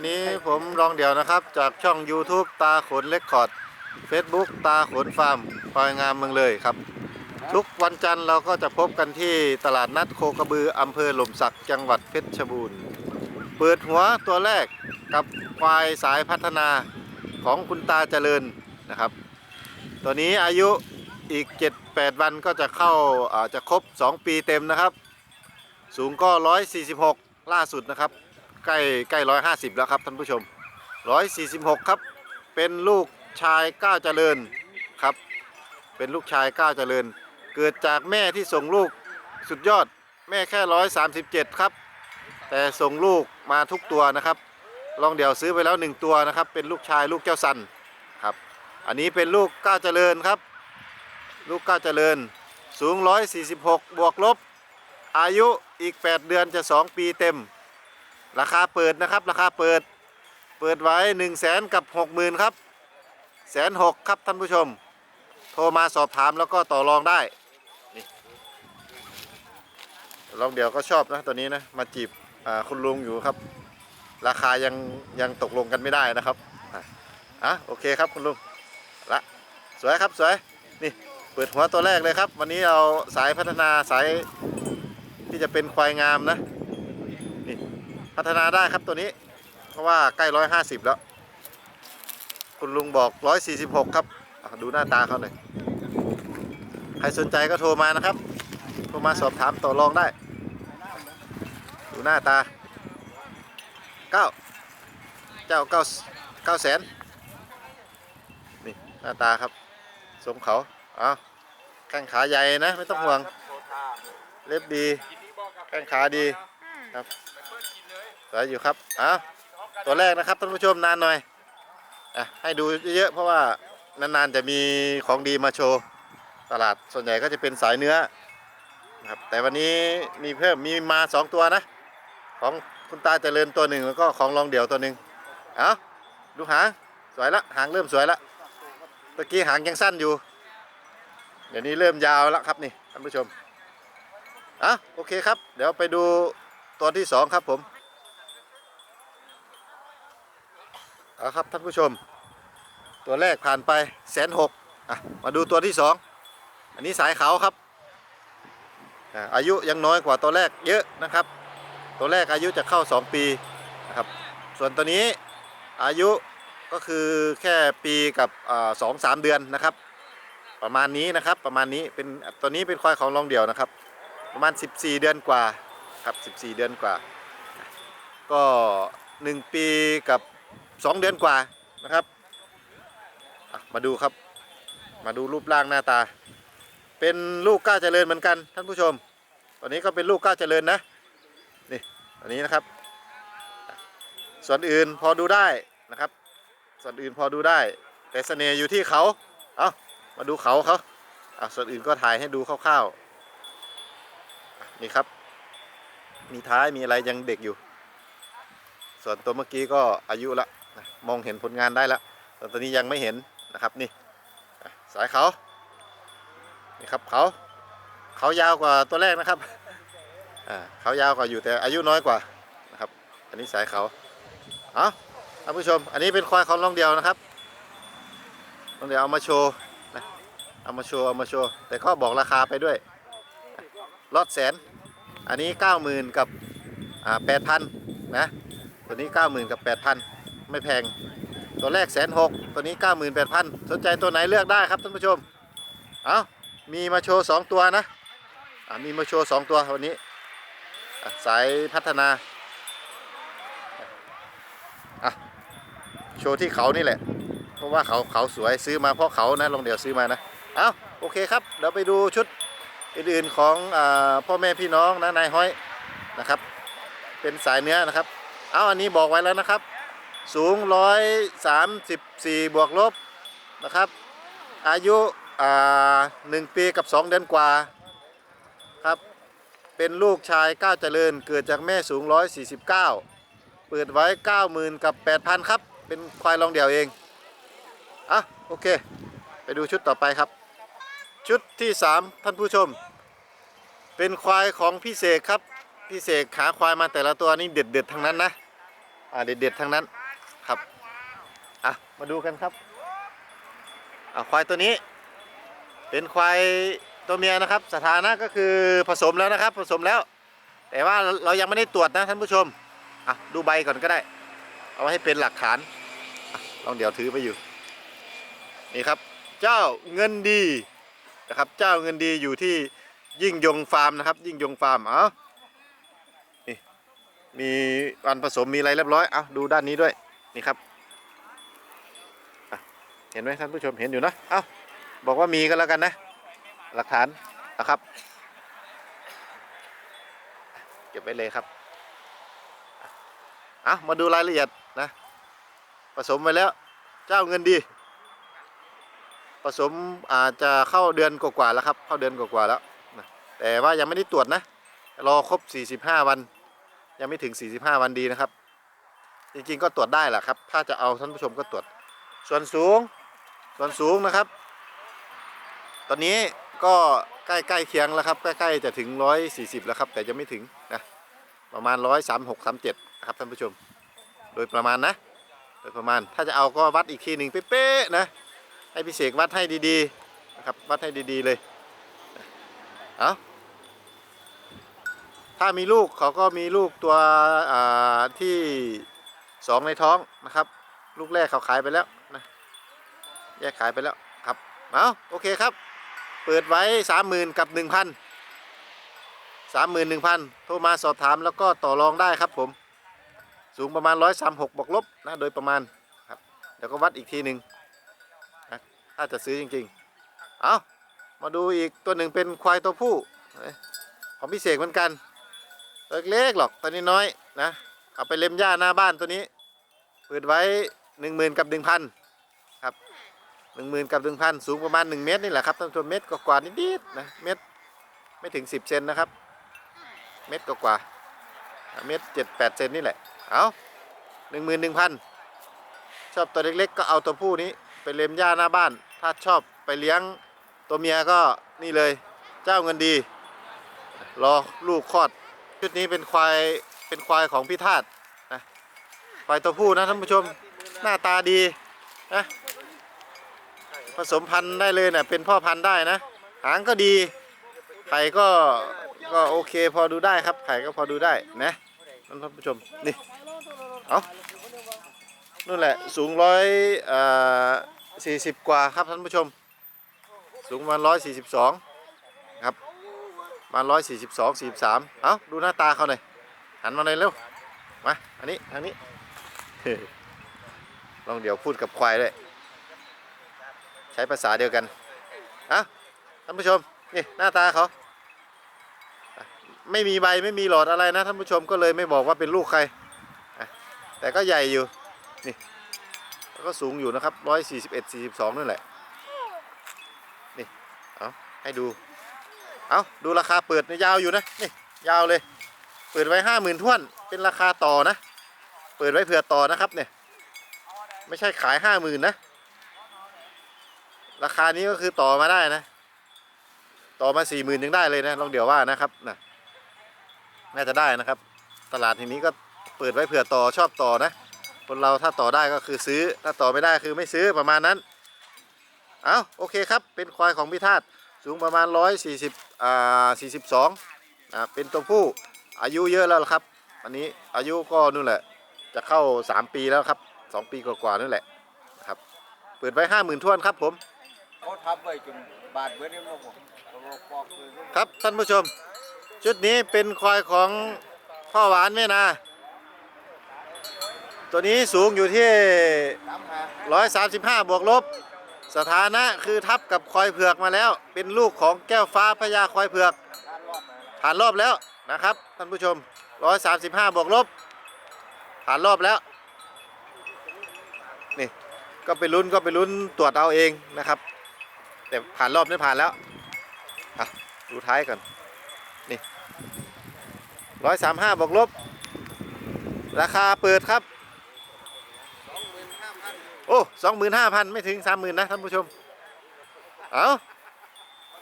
วันนี้ผมรองเดี่ยวนะครับ จากช่อง YouTube ตาขนเล็กคอร์ด Facebook ตาขนฟาร์มปอยงามเมืองเลยครับ ทุกวันจันทร์เราก็จะพบกันที่ตลาดนัดโคกระบืออำเภอหล่มสักจังหวัดเพชรบูรณ์ เปิดหัวตัวแรกกับควายสายพัฒนาของคุณตาเจริญนะครับ ตัวนี้อายุอีก 7-8 วันก็จะเข้าอาจะครบ 2 ปีเต็มนะครับ สูงก็ 146 ล่าสุดนะครับ ใกล้ใกล้150แล้วครับท่านผู้ชม146ครับเป็นลูกชายก้าวเจริญครับ เป็นลูกชายก้าวเจริญ เกิดจากแม่ที่ส่งลูกสุดยอดแม่แค่137ครับ แต่ส่งลูกมาทุกตัวนะครับ ลองเดี๋ยวซื้อไปแล้ว1ตัวนะครับ เป็นลูกชายลูกเจ้าสันครับ อันนี้เป็นลูกก้าวเจริญครับ ลูกก้าวเจริญ สูง146บวกลบ อายุอีก8เดือนจะ2ปีเต็ม ราคาเปิดนะครับ ราคาเปิด เปิดไว้1 0 0 0 0แสนกับ60,000ครับแสนหกครับท่านผู้ชม โทรมาสอบถามแล้วก็ต่อรองได้นี่ลองเดี๋ยวก็ชอบนะตัวนี้นะมาจีบคุณลุงอยู่ครับ ราคายังยังตกลงกันไม่ได้นะครับอะโอเคครับคุณลุงละสวยครับสวยนี่เปิดหัวตัวแรกเลยครับ วันนี้เราสายพัฒนาสายที่จะเป็นควายงามนะ พัฒนาได้ครับตัวนี้ เพราะว่าใกล้ร้อยห้าสิบแล้ว คุณลุงบอกร้อยสี่สิบหกครับ ดูหน้าตาเขาหน่อย ใครสนใจก็โทรมานะครับ โทรมาสอบถามต่อรองได้ ดูหน้าตาเก้าเจ้าเก้าเก้าแสนนี่หน้าตาครับสมเขาเอาแข้งขาใหญ่นะ ไม่ต้องห่วง เล็บดี แข้งขาดีครับ สวยอยู่ครับเอาตัวแรกนะครับท่านผู้ชมนานหน่อยอะให้ดูเยอะๆเพราะว่านานๆจะมีของดีมาโชว์ตลาดส่วนใหญ่ก็จะเป็นสายเนื้อนะครับแต่วันนี้มีเพิ่มมีมาสองตัวนะ ของคุณตาเจริญตัวหนึ่งแล้วก็ของรองเดี่ยวตัวหนึ่งเอาดูหางสวยละหางเริ่มสวยละตะกี้หางยังสั้นอยู่ เดี๋ยวนี้เริ่มยาวแล้วครับนี่ท่านผู้ชมอะโอเคครับ เดี๋ยวไปดูตัวที่สองครับผม เอาครับท่านผู้ชม ตัวแรกผ่านไปแสนหกมาดูตัวที่สองอันนี้สายเขาครับอะอายุยังน้อยกว่าตัวแรกเยอะนะครับ ตัวแรกอายุจะเข้า 2 ปีนะครับส่วนตัวนี้อายุก็คือแค่ปีกับสองสามเดือนนะครับ ประมาณนี้นะครับประมาณนี้เป็นตัวนี้เป็นควายของรองเดี่ยวนะครับ ประมาณ 14 เดือนกว่าครับ 14 เดือนกว่า ก็ 1 ปีกับ 2เดือนกว่านะครับ มาดูครับ มาดูรูปร่างหน้าตา เป็นลูกก้าวเจริญเหมือนกันท่านผู้ชม ตอนนี้ก็เป็นลูกก้าวเจริญนะ นี่อันนี้นะครับ ส่วนอื่นพอดูได้นะครับ ส่วนอื่นพอดูได้ แต่เสน่ห์อยู่ที่เขา เอามาดูเขาเขาอะส่วนอื่นก็ถ่ายให้ดูคร่าวๆ นี่ครับ มีท้ายมีอะไรยังเด็กอยู่ ส่วนตัวเมื่อกี้ก็อายุละ นะมองเห็นผลงานได้แล้วส่ตัวนี้ยังไม่เห็นนะครับนี่สายเขานี่ครับเขาเขายาวกว่าตัวแรกนะครับเขายาวกว่าอยู่แต่อายุน้อยกว่านะครับ อันนี้สายเขาเอาท่านผู้ชม อันนี้เป็นควายเของลองเดียวนะครับลองเดียวเอามาโชว์นะเอามาโชว์เอามาโชว์แต่ก็บอกราคาไปด้วยลอดแสน อันนี้ 90,000 กับอ่า8,000นะตัวนี้ 90,000 กับ 8,000 ไม่แพง ตัวแรกแสนหกตัวนี้ 98,000 สนใจตัวไหนเลือกได้ครับท่านผู้ชม เอามีมาโชว์ 2 ตัวนะอ่ามีมาโชว์ 2 ตัววันนี้สายพัฒนาอะโชว์ที่เขานี่แหละ เพราะว่าเขาเขาสวยซื้อมาเพราะเขานะลองเดี๋ยวซื้อมานะเอาโอเคครับเดี๋ยวไปดูชุดอื่นๆของอพ่อแม่พี่น้องนะนายห้อยนะครับ เป็นสายเนื้อนะครับ เอาอันนี้บอกไว้แล้วนะครับ สูง 134 บวกลบนะครับ อายุหนึ่งปีกับ 2 เดือนกว่าครับ เป็นลูกชายก้าวเจริญ เกิดจากแม่สูง 149 เปิดไว้ 90,000 กับ 8,000 ครับ เป็นควายลองเดี่ยวเอง อะ โอเค ไปดูชุดต่อไปครับ ชุดที่ 3 ท่านผู้ชม เป็นควายของพี่เสกครับ พี่เสกขาควายมาแต่ละตัวนี่เด็ดเด็ดๆทั้งนั้นนะ อ่าเด็ดๆทั้งนั้น อะ มาดูกันครับอะควายตัวนี้ เป็นควายตัวเมียนะครับ สถานะก็คือผสมแล้วนะครับ ผสมแล้ว แต่ว่าเรายังไม่ได้ตรวจนะท่านผู้ชมอะดูใบก่อนก็ได้ เอาไว้ให้เป็นหลักฐานอะลองเดี๋ยวถือไปอยู่ นี่ครับ เจ้าเงินดีนะครับ เจ้าเงินดีอยู่ที่ยิ่งยงฟาร์มนะครับ ยิ่งยงฟาร์ม เอานี่มีวันผสมมีอะไรเรียบร้อย เอาดูด้านนี้ด้วย นี่ครับ เห็นไหมท่านผู้ชมเห็นอยู่นะเอาบอกว่ามีก็แล้วกันนะ หลักฐานนะครับเก็บไว้เลยครับเอามาดูรายละเอียดนะผสมไปแล้วเจ้าเงินดี ผสมอาจจะเข้าเดือนกว่าๆแล้วครับ เข้าเดือนกว่าๆแล้วนะแต่ว่ายังไม่ได้ตรวจนะรอครบ 45 วัน ยังไม่ถึง 45 วันดีนะครับ จริงๆก็ตรวจได้แหละครับ ถ้าจะเอาท่านผู้ชมก็ตรวจ ส่วนสูง ส่วนสูงนะครับ ตอนนี้ก็ใกล้ๆเคียงแล้วครับ ใกล้ๆจะถึง 140 แล้วครับ แต่จะไม่ถึงนะประมาณ 136 37นะครับท่านผู้ชม โดยประมาณนะ โดยประมาณถ้าจะเอาก็วัดอีกทีหนึ่งเป๊ะๆนะให้พี่เสกวัดให้ดีๆนะครับวัดให้ดีๆเลยเอาถ้ามีลูกเขาก็มีลูกตัวที่สองในท้องนะครับ ลูกแรกเขาขายไปแล้ว แยกขายไปแล้วครับเอาโอเคครับ เปิดไว้สามหมื่นกับหนึ่งพันสามหมื่นหนึ่งพันโทรมาสอบถามแล้วก็ต่อรองได้ครับผม สูงประมาณร้อยสามหกบวกลบนะโดยประมาณครับเดี๋ยวก็วัดอีกทีหนึ่งนะถ้าจะซื้อจริงๆ เอามาดูอีกตัวหนึ่งเป็นควายตัวผู้ของพี่เสกเหมือนกันตัวเล็กหรอกตัวนี้น้อยนะเอาไปเล็มหญ้าหน้าบ้านตัวนี้เปิดไว้หนึ่งหมื่นกับหนึ่งพัน หนึ่งหมื่นกับหนึ่งพันสูงประมาณหนึ่งเมตรนี่แหละครับท่านผู้ชมเมตรกว่าๆนิดๆนะเมตรไม่ถึงสิบเซนนะครับ เมตรกว่าๆเมตรเจ็ดแปดเซนนี่แหละเอาหนึ่งหมื่นหนึ่งพันชอบตัวเล็กๆ ก็เอาตัวผู้นี้ไปเล็มหญ้าหน้าบ้าน ถ้าชอบไปเลี้ยงตัวเมียก็นี่เลยเจ้าเงินดี รอลูกคลอด ชุดนี้เป็นควายเป็นควายของพี่ธาตุนะควายตัวผู้นะท่านผู้ชมหน้าตาดีนะ ผสมพันธุ์ได้เลยเนะเป็นพ่อพันธุ์ได้นะ หางก็ดี ไข่ก็ก็โอเคพอดูได้ครับ ไข่ก็พอดูได้นะท่านผู้ชมนี่เอานู่นแหละสูงร้อยสี่สิบกว่าครับท่านผู้ชม สูงประมาณร้อยสี่สิบสองครับประมาณร้อยสี่สิบสองสี่สามเอาดูหน้าตาเขาหน่อยหันมาหน่อยเร็วมาอันนี้ทางนี้ลองเดี๋ยวพูดกับควายด้วย ช้ภาษาเดียวกันอะท่านผู้ชมนี่หน้าตาเขาไม่มีใบไม่มีหลอดอะไรนะท่านผู้ชมก็เลยไม่บอกว่าเป็นลูกใคร แต่ก็ใหญ่อยู่นี่แล้วก็สูงอยู่นะครับร้อยสี่สิบเอ็ดสี่สิบสองนั่นแหละนี่เอาให้ดูเอาดูราคาเปิดยยาวอยู่นะนี่ยาวเลย เปิดไว้ห้าหมื่นท่วนเป็นราคาต่อนะ เปิดไว้เผื่อต่อนะครับเนี่ยไม่ใช่ขายห้าหมื่นนะ ราคานี้ก็คือต่อมาได้นะ ต่อมาสี่หมื่นยังได้เลยนะลองเดี๋ยวว่านะครับนะน่าจะได้นะครับ ตลาดทีนี้ก็เปิดไว้เผื่อต่อชอบต่อนะคนเราถ้าต่อได้ก็คือซื้อ ถ้าต่อไม่ได้คือไม่ซื้อประมาณนั้น เอาโอเคครับ เป็นควายของพิธาตสูงประมาณ 140อ่า42อ่าเป็นตัวผู้อายุเยอะแล้วครับ อันนี้อายุก็นู่นแหละ จะเข้า 3 ปีแล้วครับ 2 ปีกว่าๆนั่นแหละนะครับ เปิดไว้ 50,000ท้วนครับผม เขาทำไว้จนบาดเบื่อนี่มั้งผมเขาบอกปอกเลยครับท่านผู้ชม ชุดนี้เป็นควายของพ่อหวานแม่นา ตัวนี้สูงอยู่ที่ ตามหา135 บวกลบ สถานะคือทับกับควายเผือกมาแล้ว เป็นลูกของแก้วฟ้าพญาควายเผือกการรอบนะผ่านรอบแล้วนะครับท่านผู้ชม 135 บวกลบ ผ่านรอบแล้ว นี่ ก็ไปลุ้นก็ไปลุ้นตรวจเอาเองนะครับ แต่ผ่านรอบนี้ผ่านแล้วอะดูท้ายก่อนนี่135บวกลบ ราคาเปิดครับสองหมื่นห้าพันโอ้สองหมื่นห้าพันไม่ถึงสามหมื่นนะท่านผู้ชม เอา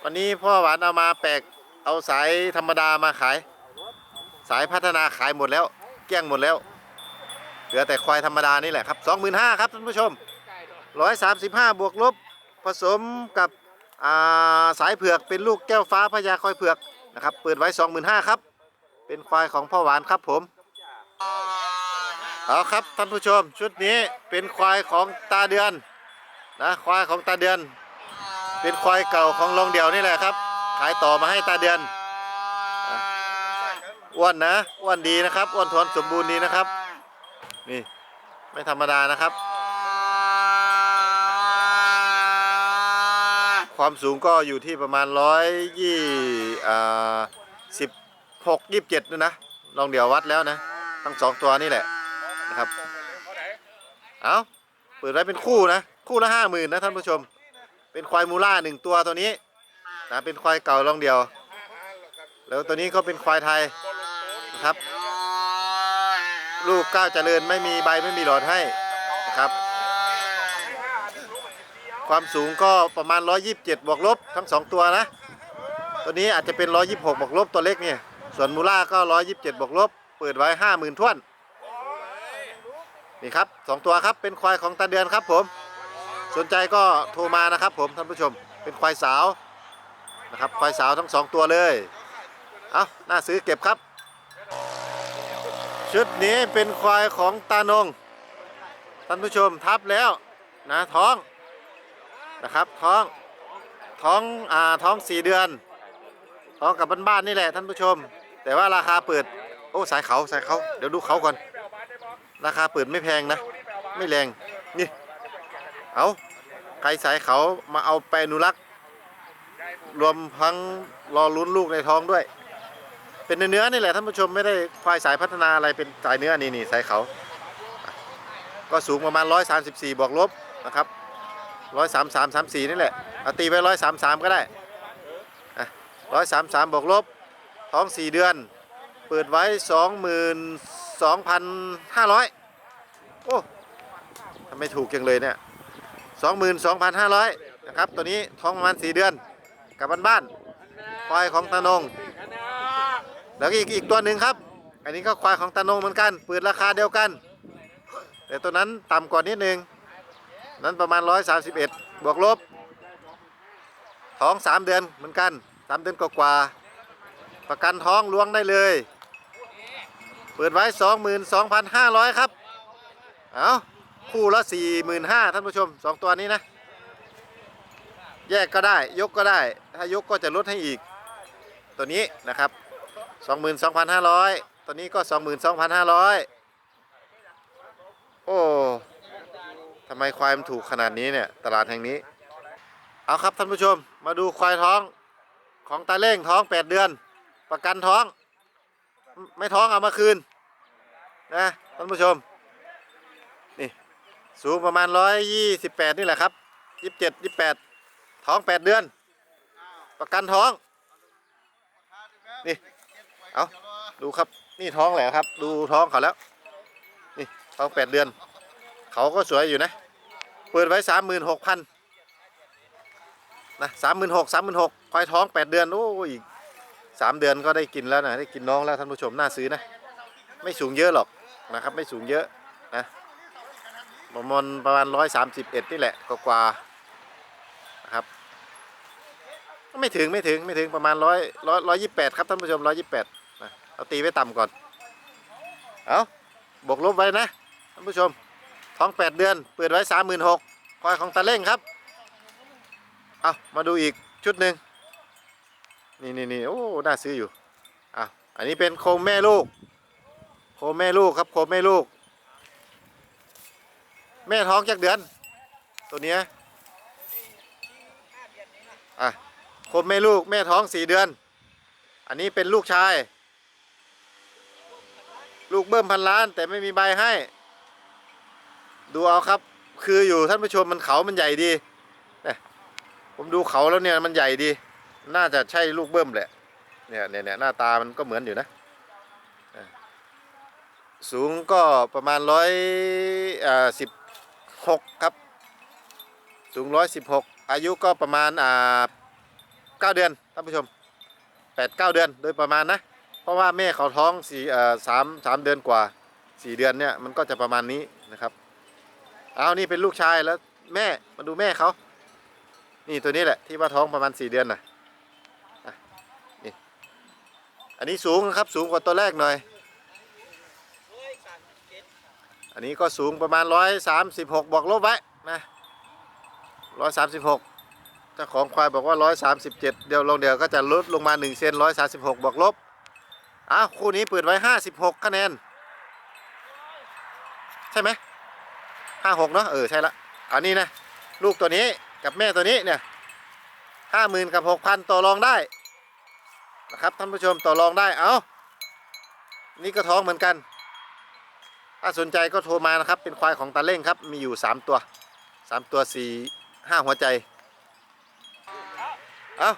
วันนี้พ่อหวานเอามาแปลกเอาสายธรรมดามาขาย สายพัฒนาขายหมดแล้ว เกลี้ยงหมดแล้วเหลือแต่ควายธรรมดานี่แหละครับ25,000ครับท่านผู้ชม135บวกลบ ผสมกับาสายเผือกเป็นลูกแก้วฟ้าพญาคอยเผือกนะครับเปิดไว้ 25,000ครับ เป็นควายของพ่อหวานครับผมเอาครับท่านผู้ชมชุดนี้เป็นควายของตาเดือนนะควายของตาเดือน เป็นควายเก่าของลงเดี่ยวนี่แหละครับ ขายต่อมาให้ตาเดือนอ้วนนะอ้วนดีนะครับอ้วนทวนสมบูรณ์ดีนะครับ นี่ไม่ธรรมดานะครับ ความสูงก็อยู่ที่ประมาณร้อยยี่สิบหกยี่สิบเจ็ดนะนะลองเดี๋ยววัดแล้วนะ ทั้งสองตัวนี่แหละนะครับ เอาเปิดไว้เป็นคู่นะ คู่ละห้าหมื่นนะท่านผู้ชม เป็นควายมูล่าหนึ่งตัวตัวนี้นะเป็นควายเก่าลองเดียว แล้วตัวนี้ก็เป็นควายไทยนะครับ ลูกก้าวเจริญไม่มีใบไม่มีหลอดให้นะครับ ความสูงก็ประมาณ 127 บวกลบทั้ง 2 ตัวนะ ตัวนี้อาจจะเป็น 126 บวกลบตัวเล็กเนี่ย ส่วนมูล่าก็ 127 บวกลบ เปิดไว้ 50,000ท้วน นี่ครับ 2 ตัวครับ เป็นควายของตาเดือนครับผม สนใจก็โทรมานะครับผมท่านผู้ชม เป็นควายสาวนะครับ ควายสาวทั้ง 2 ตัวเลย เอาน่าซื้อเก็บครับ ชุดนี้เป็นควายของตานง ท่านผู้ชมทับแล้วนะท้อง นะครับท้องท้องอ่าท้องสี่เดือนท้องกับบ้านๆนี่แหละท่านผู้ชม แต่ว่าราคาเปิดโอ้สายเขาสายเขาเดี๋ยวดูเขาก่อน ราคาเปิดไม่แพงนะ ไม่แรงนี่เอาใครสายเขามาเอาไปนุรักษ์รวมทั้งรอลุ้นลูกในท้องด้วย เป็นเนื้อๆนี่แหละท่านผู้ชมไม่ได้ควายสายพัฒนาอะไรเป็นสายเนื้อนี่นี่สายเขา ก็สูงประมาณ 134 บวกลบนะครับ ร้อยสามสามสามสี่นี่แหละเอาตีไปร้อยสามสามก็ได้ร้อยสามสามบวกลบท้องสี่เดือน เปิดไว้สองหมื่นสองพันห้าร้อยโอ้ทำไมถูกจังเลยเนี่ยสองหมื่นสองพันห้าร้อยนะครับตัวนี้ท้องประมาณสี่เดือนกับบ้านบ้านๆควายของตานงแล้วก็อีกอีกตัวหนึ่งครับ อันนี้ก็ควายของตานงเหมือนกัน เปิดราคาเดียวกัน แต่ตัวนั้นต่ำกว่านิดนึง นั้นประมาณ 131 บวกลบท้อง 3 เดือนเหมือนกัน 3 เดือนกว่าๆประกันท้องล้วงได้เลย เปิดไว้ 22,500 ครับ เอาคู่ละ 45,000ท่านผู้ชม 2 ตัวนี้นะ แยกก็ได้ยกก็ได้ ถ้ายกก็จะลดให้อีก ตัวนี้นะครับ 22,500 ตัวนี้ก็ 22,500 โอ้ ทำไมควายมันถูกขนาดนี้เนี่ยตลาดแห่งนี้ เอาครับท่านผู้ชมมาดูควายท้องของตาเล่งท้อง 8 เดือน ประกันท้อง ไม่ท้องเอามาคืนนะท่านผู้ชมนี่สูงประมาณ 128 นี่แหละครับ 27 28 ท้อง 8 เดือน ประกันท้องนี่เอาดูครับนี่ท้องแหละครับ ดูท้องเขาแล้วนี่ท้อง 8 เดือน เขาก็สวยอยู่นะ เปิดไว้สามหมื่นหกพันนะสามหมื่นหกสามหมื่นหกควายท้องแปดเดือนโอ้ยสามเดือนก็ได้กินแล้วนะได้กินน้องแล้วท่านผู้ชมน่าซื้อนะ ไม่สูงเยอะหรอกนะครับ ไม่สูงเยอะนะประมาณประมาณร้อยสามสิบเอ็ดนี่แหละกว่านะครับไม่ถึงไม่ถึงไม่ถึงประมาณร้อยร้อยร้อยยี่แปดครับท่านผู้ชมร้อยยี่แปดนะเอาตีไว้ต่ำก่อนเอาบวกลบไว้นะท่านผู้ชม ท้อง 8 เดือน เปิดไว้ 36,000ควายของตาเล่งครับ เอามาดูอีกชุดหนึ่งนี่นี่นี่โอ้ น่าซื้ออยู่อะอันนี้เป็นโคมแม่ลูก โคมแม่ลูกครับโคมแม่ลูก แม่ท้องจากเดือน ตัวนี้อะโคมแม่ลูกแม่ท้องสี่เดือน อันนี้เป็นลูกชาย ลูกเบิ้มพันล้านแต่ไม่มีใบให้ ดูเอาครับ คืออยู่ท่านผู้ชมมันเขามันใหญ่ดีเนี่ยผมดูเขาแล้วเนี่ยมันใหญ่ดี น่าจะใช่ลูกเบิ้มแหละเนี่ยเนี่ยเนี่ยหน้าตามันก็เหมือนอยู่นะสูงก็ประมาณร้อยอ่าสิบหกครับ สูงร้อยสิบหกอายุก็ประมาณอ่าเก้าเดือนท่านผู้ชมแปดเก้าเดือนโดยประมาณนะ เพราะว่าแม่เขาท้องสี่อ่าสามสามเดือนกว่าสี่เดือนเนี่ยมันก็จะประมาณนี้นะครับ เอานี่เป็นลูกชายแล้วแม่มาดูแม่เขานี่ตัวนี้แหละที่ว่าท้องประมาณสี่เดือนน่ะอะนี่อันนี้สูงนะครับสูงกว่าตัวแรกหน่อย อันนี้ก็สูงประมาณร้อยสามสิบหกบวกลบไว้นะร้อยสามสิบหกเจ้าของควายบอกว่าร้อยสามสิบเจ็ดเดี๋ยวลงเดี๋ยวก็จะลดลงมาหนึ่งเซนร้อยสามสิบหกบวกลบอ้าวคู่นี้เปิดไว้ห้าสิบหกคะแนน ใช่ไหม ห้าหกเนาะเออใช่ละอันนี้นะลูกตัวนี้กับแม่ตัวนี้เนี่ยห้าหมื่นกับหกพันต่อรองได้นะครับท่านผู้ชมต่อรองได้เอานี่ก็ท้องเหมือนกัน ถ้าสนใจก็โทรมานะครับ เป็นควายของตาเล่งครับ มีอยู่ 3 ตัว 3 ตัว 4 5 หัวใจ เอา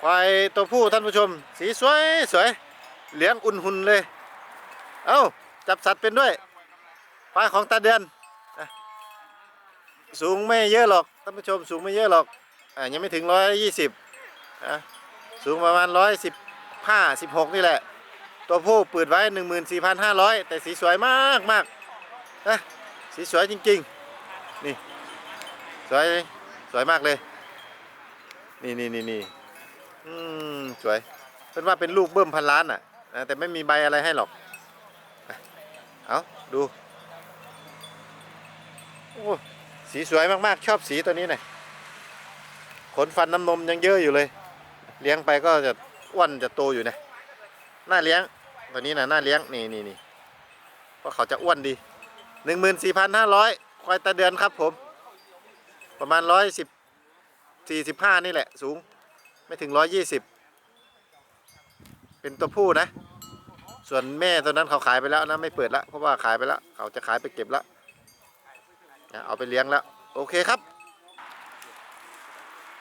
ควายตัวผู้ท่านผู้ชม สีสวยสวยเหลี้ยงอุ่นหุ่นเลย เอาจับสัตว์เป็นด้วยควายของตาเดือน สูงไม่เยอะหรอกท่านผู้ชมสูงไม่เยอะหรอกอะยังไม่ถึง120อะสูงประมาณ115 16นี่แหละ ตัวผู้เปิดไว้14,500แต่สีสวยมากมากนะสีสวยจริงๆ นี่ สวยสวยมากเลย นี่นี่นี่นี่อืมสวยเป็นว่าเป็นลูกเบิ้มพันล้านอะนะแต่ไม่มีใบอะไรให้หรอก เอาดู โอ้ สีสวยมากๆ ชอบสีตัวนี้หน่อยขนฟันน้ำนมยังเยอะอยู่เลย เลี้ยงไปก็จะอ้วนจะโตอยู่นะน่าเลี้ยงตัวนี้นะน่าเลี้ยงนี่นี่นี่เพราะเขาจะอ้วนดีหนึ่งหมื่นสี่พันห้าร้อยควายตาเดือนครับผม ประมาณร้อยสิบสี่สิบห้านี่แหละ สูงไม่ถึงร้อยยี่สิบเป็นตัวผู้นะ ส่วนแม่ตัวนั้นเขาขายไปแล้วนะไม่เปิดละเพราะว่าขายไปแล้วเขาจะขายไปเก็บละ เอาไปเลี้ยงแล้ว โอเคครับ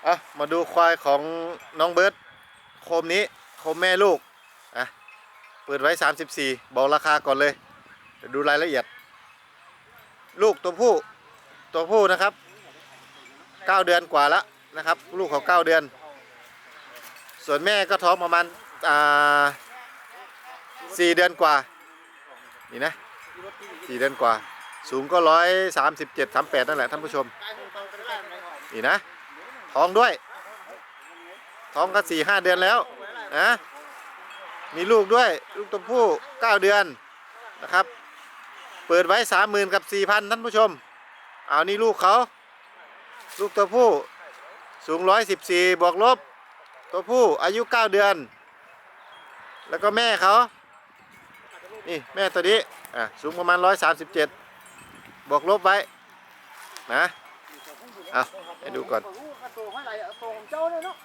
อะมาดูควายของน้องเบิร์ตโคมนี้โคมแม่ลูกอะเปิดไว้ 34 บอกราคาก่อนเลยเดี๋ยวดูรายละเอียด ลูกตัวผู้ตัวผู้นะครับ 9 เดือนกว่าแล้วนะครับ ลูกเขา9เดือน ส่วนแม่ก็ท้องประมาณอ่า4เดือนกว่า นี่นะ4เดือนกว่า สูงก็ร้อยสามสิบเจ็ดสามแปดนั่นแหละท่านผู้ชม นี่นะ ท้องด้วย ท้องก็สี่ห้าเดือนแล้วนะมีลูกด้วย ลูกตัวผู้9เดือนนะครับ เปิดไว้สามหมื่นกับสี่พันท่านผู้ชม เอานี่ลูกเขา ลูกตัวผู้สูงร้อยสิบสี่บวกลบ ตัวผู้อายุ9เดือน แล้วก็แม่เขา นี่แม่ตัวนี้ อะ สูงประมาณร้อยสามสิบเจ็ด บวกลบไว้นะเอาให้ดูก่อนตัวของเจ้านี่ยเนาะ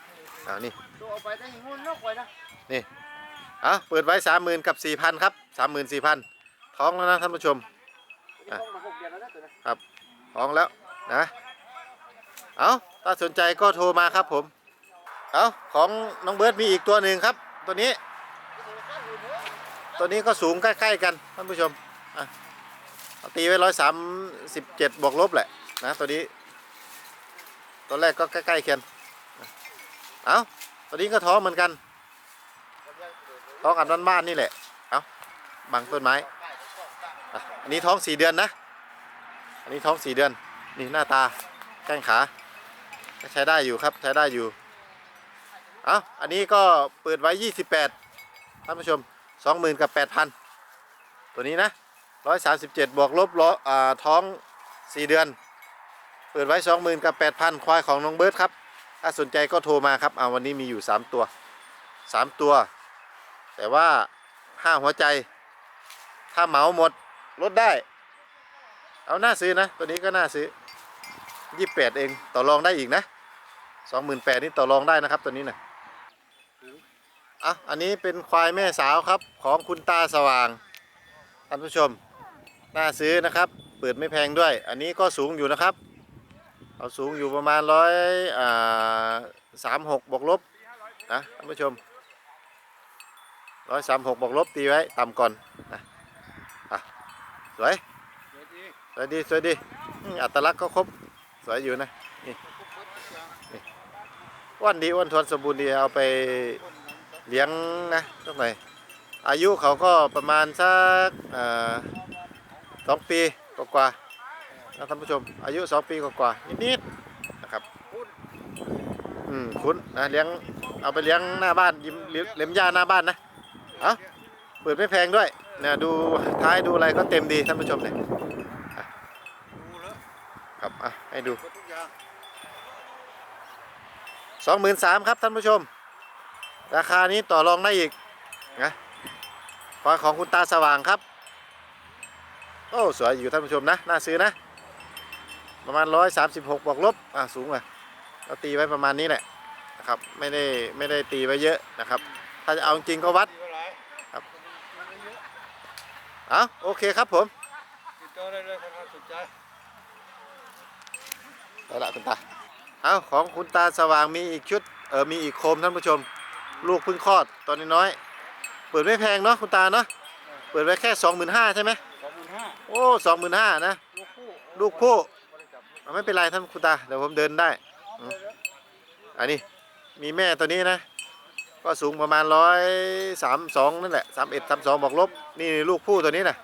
เอานี่ตัวเอาไปได้หิ้งหุ่นเนาะไว้นะอะเปิดไว้สามหมื่นกับสี่พันครับสามหมื่นสี่พันท้องแล้วนะท่านผู้ชมอะต้องมาหกเดือนแล้วนะตัวนี้ท้องแล้วนะเอาถ้าสนใจก็โทรมาครับผมเอาของน้องเบิร์ดมีอีกตัวหนึ่งครับ ตัวนี้ ตัวนี้ก็สูงใกล้ๆกันท่านผู้ชมอะ ตีไว้ร้อยสามสิบเจ็ดบวกลบแหละนะตัวนี้ตัวแรกก็ใกล้ๆเคียนเอาตัวนี้ก็ท้อเหมือนกันท้องอันบ้านๆนี่แหละเอาบังต้นไม้อะนนี้ท้องสี่เดือนนะ อันนี้ท้องสี่เดือนนี่หน้าตาแข้งขาใช้ได้อยู่ครับใช้ได้อยู่เอาอันนี้ก็เปิดไว้ 28ท่านผู้ชม 20,000กับ8,000 ตัวนี้นะ 137บวกลบล้ออ่าท้อง4เดือน เปิดไว้20,000กับ8,000ควายของน้องเบิร์ดครับ ถ้าสนใจก็โทรมาครับอ่าวันนี้มีอยู่3ตัว3ตัว แต่ว่า5หัวใจ ถ้าเหมาหมดลดได้ เอาหน้าซื้อนะ ตัวนี้ก็น่าซื้อยี่แปดเองต่อรองได้อีกนะสองหมื่นแปดนี่ต่อรองได้นะครับตัวนี้นะอะอันนี้เป็นควายแม่สาวครับของคุณตาสว่างท่านผู้ชม น่าซื้อนะครับ เปิดไม่แพงด้วย อันนี้ก็สูงอยู่นะครับ เอาสูงอยู่ประมาณร้อยสามหกบวกลบนะท่านผู้ชมร้อยสามหกบวกลบตีไว้ต่ำก่อนนะอะสวยสวยดีสวยดีอัตลักษณ์ก็ครบสวยอยู่นะนี่นี่อ้วนดีอ้วนทวนสมบูรณ์ดีเอาไปเลี้ยงนะสักหน่อยอายุเขาก็ประมาณสัก สองปีกว่าๆนะท่านผู้ชม อายุสองปีกว่าๆนิดๆนะครับอืมคุ้นนะเลี้ยงเอาไปเลี้ยงหน้าบ้านยิ้มเล็มหญ้าหน้าบ้านนะเอาเปิดไม่แพงด้วยเนี่ยดูท้ายดูอะไรก็เต็มดีท่านผู้ชมเนี่ยครับอะให้ดูสองหมื่นสามครับท่านผู้ชม ราคานี้ต่อรองได้อีกนะควาของคุณตาสว่างครับ โอ้สวยอยู่ท่านผู้ชมนะน่าซื้อนะ ประมาณร้อยสามสิบหกบวกลบอะสูงอะเราตีไว้ประมาณนี้แหละนะครับไม่ได้ไม่ได้ตีไว้เยอะนะครับ ถ้าจะเอาจริงก็วัดดีเท่าไหร่ครับมันไม่เยอะเอาโอเคครับผมติดต่อได้เลยถ้าสนใจเอาละคุณตาเอาของคุณตาสว่างมีอีกชุดเออมีอีกโคมท่านผู้ชม ลูกเพิ่งคลอดตอนน้อยๆเปิดไม่แพงเนาะคุณตาเนาะเปิดไว้แค่สองหมื่นห้าใช่ไหมสองหมื่นห้า โอ้สองหมื่นห้านะ ลูกคู่ลูกผู้ไม่ได้จับเอาไม่เป็นไรท่านคุณตา เดี๋ยวผมเดินได้ อันนี้มีแม่ตัวนี้นะ ก็สูงประมาณร้อยสามสองนั่นแหละสามเอ็ดสามสองบอกลบ นี่ลูกผู้ตัวนี้นะ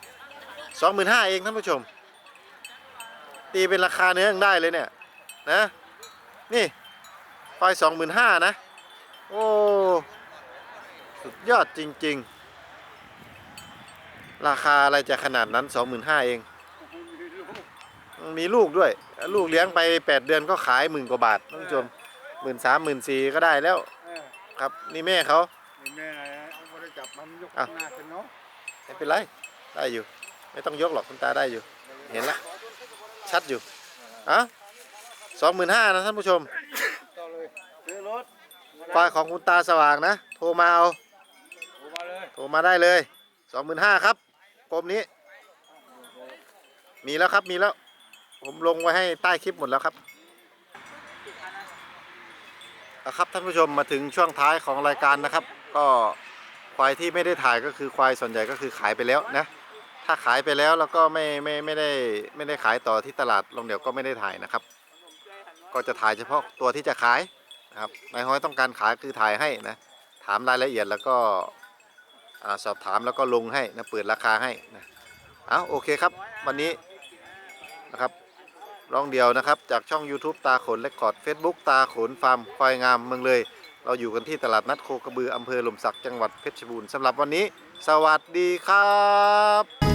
สองหมื่นห้าเองท่านผู้ชม ตีเป็นราคาเนื้อยังได้เลยเนี่ยนะ นี่ไฟสองหมื่นห้านะ โอ้ สุดยอดจริง ๆ ราคาอะไรจะขนาดนั้นสองหมื่นห้าเอง มีลูกด้วย ลูกเลี้ยงไป8เดือนก็ขายหมื่นกว่าบาทท่านผู้ชมหมื่นสามหมื่นสี่ก็ได้แล้วเออครับ นี่แม่เขา นี่แม่ไหนนะเอาไม่ได้จับมันยกอะหน้าเป็นเนาะไม่เป็นไร ได้อยู่ ไม่ต้องยกหรอกคุณตาได้อยู่ เห็นละชัดอยู่อะสองหมื่นห้านะท่านผู้ชมต่อเลยซื้อรถมาควายของคุณตาสว่างนะ โทรมาเอาโทรมาเลย โทรมาได้เลยสองหมื่นห้าครับ กรมนี้ มีแล้วครับมีแล้ว ผมลงไว้ให้ใต้คลิปหมดแล้วครับเอาครับท่านผู้ชมมาถึงช่วงท้ายของรายการนะครับ ก็ควายที่ไม่ได้ถ่ายก็คือควายส่วนใหญ่ก็คือขายไปแล้วนะถ้าขายไปแล้วแล้วก็ไม่ไม่ไม่ได้ไม่ได้ขายต่อที่ตลาดลงเดี๋ยวก็ไม่ได้ถ่ายนะครับ ก็จะถ่ายเฉพาะตัวที่จะขายนะครับนายห้อยต้องการขายคือถ่ายให้นะถามรายละเอียดแล้วก็ อสอบถามแล้วก็ลงให้นะเปิดราคาให้นะเอาโอเคครับ วันนี้นะครับร้องเดียวนะครับ จากช่อง YouTube ตาขนและกอด Facebook ตาขนฟาร์มควายงามเมืองเลย เราอยู่กันที่ตลาดนัดโคกระบืออำเภอหลมสักจังหวัดเพชรบูรณ์สำหรับวันนี้ สวัสดีครับ